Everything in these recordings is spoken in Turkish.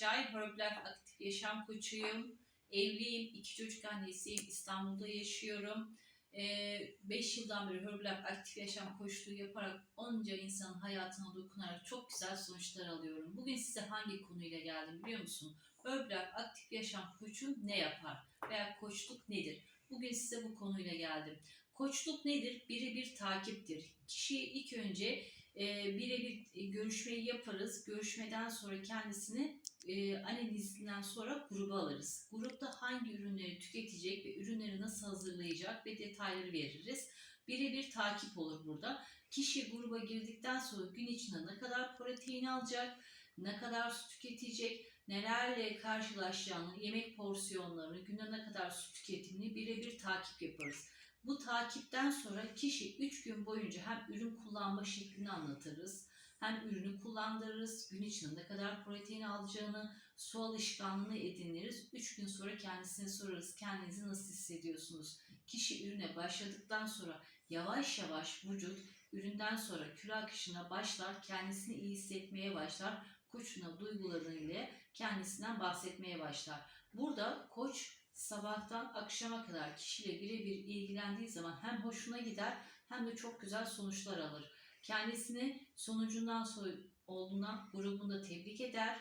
Akçay, Herbalife Aktif Yaşam Koçuyum. Evliyim, iki çocuk annesiyim, İstanbul'da yaşıyorum. 5 yıldan beri Herbalife Aktif Yaşam Koçluğu yaparak onca insanın hayatına dokunarak çok güzel sonuçlar alıyorum. Bugün size hangi konuyla geldim biliyor musun? Herbalife Aktif Yaşam Koçu ne yapar? Veya koçluk nedir? Bugün size bu konuyla geldim. Koçluk nedir? Birebir takiptir. Kişiye ilk önce e, birebir e, görüşmeyi yaparız. Görüşmeden sonra kendisini e, analizinden sonra gruba alırız. Grupta hangi ürünleri tüketecek ve ürünleri nasıl hazırlayacak ve detayları veririz. Birebir takip olur burada. Kişi gruba girdikten sonra gün içinde ne kadar protein alacak, ne kadar su tüketecek, nelerle karşılaşacağını, yemek porsiyonlarını, günde ne kadar su tüketimini birebir takip yaparız. Bu takipten sonra kişi 3 gün boyunca hem ürün kullanma şeklini anlatırız, hem ürünü kullandırırız, gün içinde ne kadar protein alacağını, su alışkanlığını ediniriz. 3 gün sonra kendisine sorarız, kendinizi nasıl hissediyorsunuz? Kişi ürüne başladıktan sonra yavaş yavaş vücut üründen sonra kilo akışına başlar, kendisini iyi hissetmeye başlar, koçuna duygularıyla kendisinden bahsetmeye başlar. Burada koç sabahtan akşama kadar kişiyle birebir ilgilendiği zaman hem hoşuna gider hem de çok güzel sonuçlar alır. Kendisini sonucundan sonra olduğundan grubunda tebrik eder.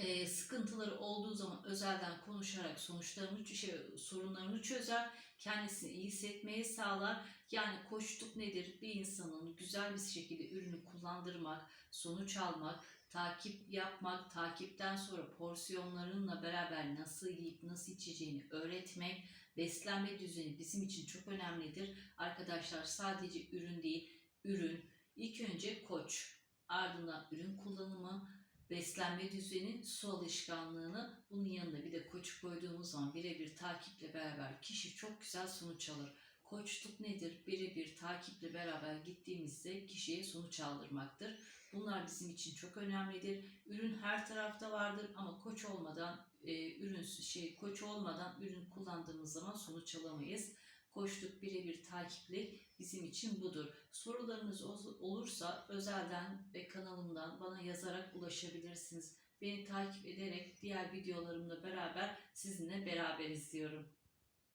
Ee, sıkıntıları olduğu zaman özelden konuşarak sonuçlarını, şey, sorunlarını çözer. Kendisini iyi hissetmeye sağlar. Yani koçluk nedir? Bir insanın güzel bir şekilde ürünü kullandırmak, sonuç almak, takip yapmak, takipten sonra porsiyonlarınla beraber nasıl yiyip nasıl içeceğini öğretmek, beslenme düzeni bizim için çok önemlidir. Arkadaşlar sadece ürün değil, ürün, ilk önce koç, ardından ürün kullanımı, beslenme düzeni, su alışkanlığını bunun yanında bir de koç koyduğumuz zaman birebir takiple beraber kişi çok güzel sonuç alır. Koçluk nedir? Birebir takiple beraber gittiğimizde kişiye sonuç aldırmaktır. Bunlar bizim için çok önemlidir. Ürün her tarafta vardır ama koç olmadan, e, ürün şey koç olmadan ürün kullandığımız zaman sonuç alamayız. Koçluk birebir takipli bizim için budur. Sorularınız olursa özelden ve kanalımdan bana yazarak ulaşabilirsiniz. Beni takip ederek diğer videolarımla beraber sizinle beraber izliyorum.